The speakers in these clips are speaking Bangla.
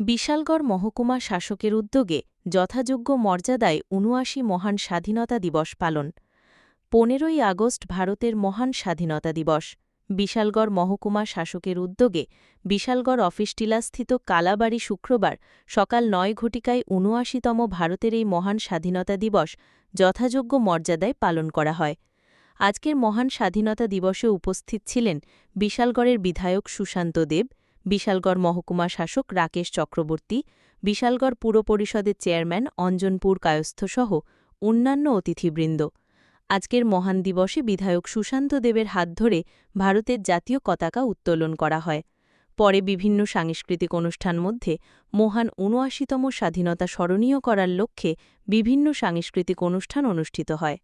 বিশালগড় মহকুমা শাসকের উদ্যোগে যথাযোগ্য মর্যাদায় উনআশি মহান স্বাধীনতা দিবস পালন। পনেরোই আগস্ট ভারতের মহান স্বাধীনতা দিবস। বিশালগড় মহকুমা শাসকের উদ্যোগে বিশালগড় অফিস টিলাস্থিত কালাবাড়ি শুক্রবার সকাল নয় ঘটিকায় উনআশিতম ভারতের এই মহান স্বাধীনতা দিবস যথাযোগ্য মর্যাদায় পালন করা হয়। আজকের মহান স্বাধীনতা দিবসে উপস্থিত ছিলেন বিশালগড়ের বিধায়ক সুশান্ত দেব বিশালগড় মহকুমা শাসক রাকেশ চক্রবর্তী, বিশালগড় পুর পরিষদের চেয়ারম্যান অঞ্জনপুর কায়স্থসহ অন্যান্য অতিথিবৃন্দ। আজকের মহান দিবসে বিধায়ক সুশান্ত দেবের হাত ধরে ভারতের জাতীয় পতাকা উত্তোলন করা হয়। পরে বিভিন্ন সাংস্কৃতিক অনুষ্ঠান মধ্যে মহান উনআশিতম স্বাধীনতা স্মরণীয় করার লক্ষ্যে বিভিন্ন সাংস্কৃতিক অনুষ্ঠান অনুষ্ঠিত হয়।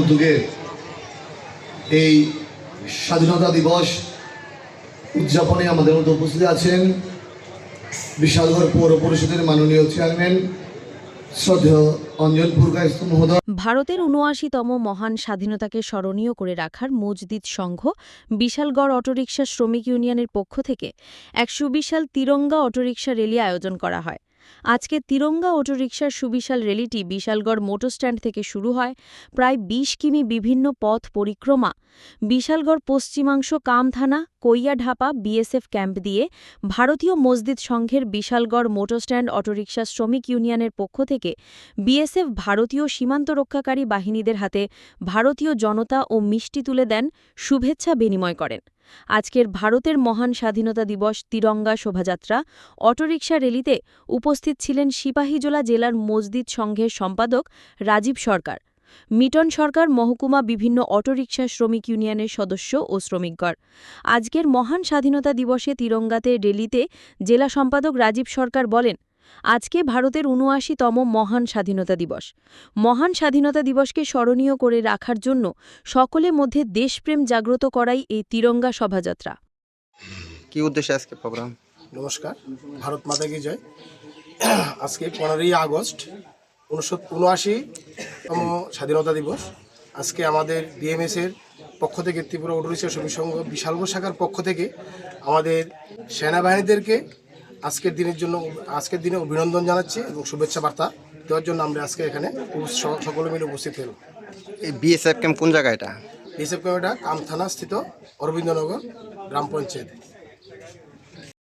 উদ্যোগে এই স্বাধীনতা দিবস উদযাপনে আমাদের মধ্যে উপস্থিত আছেন বিশালগড় পৌর পরিষদের মাননীয় চেয়ারম্যান ভারতের উনআশিতম মহান স্বাধীনতাকে স্মরণীয় করে রাখার মজদিদ সংঘ বিশালগড় অটোরিকশা শ্রমিক ইউনিয়নের পক্ষ থেকে এক সুবিশাল তিরঙ্গা অটোরিকশা র্যালি আয়োজন করা হয়। আজকে তিরঙ্গা অটোরিকশার সুবিশাল র্যালিটি বিশালগড় মোটর স্ট্যান্ড থেকে শুরু হয়। প্রায় ২০ কিমি বিভিন্ন পথ পরিক্রমা। বিশালগড় পশ্চিমাংশ কামথানা কৈয়াঢাপা বিএসএফ ক্যাম্প দিয়ে ভারতীয় মসজিদ সংঘের বিশালগড় মোটরস্ট্যান্ড অটোরিকশা শ্রমিক ইউনিয়নের পক্ষ থেকে বিএসএফ ভারতীয় সীমান্ত রক্ষাকারী বাহিনীদের হাতে ভারতীয় জনতা ও মিষ্টি তুলে দেন, শুভেচ্ছা বিনিময় করেন। আজকের ভারতের মহান স্বাধীনতা দিবস তিরঙ্গা শোভাযাত্রা অটোরিকশা র্যালিতে উপস্থিত ছিলেন সিপাহীজোলা জেলার মসজিদ সংঘের সম্পাদক রাজীব সরকার। মিটন সরকার মহকুমা বিভিন্ন অটোরিকশা শ্রমিক ইউনিয়নের সদস্য ও শ্রমিকগণ। আজকের মহান স্বাধীনতা দিবসে তিরঙ্গাতে র্যালিতে জেলা সম্পাদক রাজীব সরকার বলেন আজকে ভারতের উনআশিতম মহান স্বাধীনতা দিবস। মহান স্বাধীনতা দিবসকে স্মরণীয় করে রাখার জন্য সকলের মধ্যে দেশপ্রেম জাগ্রত করাই এই তিরঙ্গা শোভাযাত্রা। কি উদ্দেশ্যে আজকে প্রোগ্রাম নমস্কার ভারত মাতা কি জয়? আজকে পনেরোই আগস্ট উনিশশো উনআশিতম স্বাধীনতা দিবস। আজকে আমাদের বিএমএসের পক্ষ থেকে ত্রিপুরা অটোরিক্সা শ্রমিক সংঘ বিশালগড় শাখার পক্ষ থেকে আমাদের সেনাবাহিনীদেরকে আজকের দিনের জন্য আজকের দিনে অভিনন্দন জানাচ্ছি এবং শুভেচ্ছা বার্তা দেওয়ার জন্য আমরা আজকে এখানে সকলে মিলে উপস্থিত হলাম। এই বিএসএফ ক্যাম্প কোন জায়গা এটা? বিএসএফ ক্যামেরা কাম থানা স্থিত অরবিন্দনগর গ্রাম পঞ্চায়েত।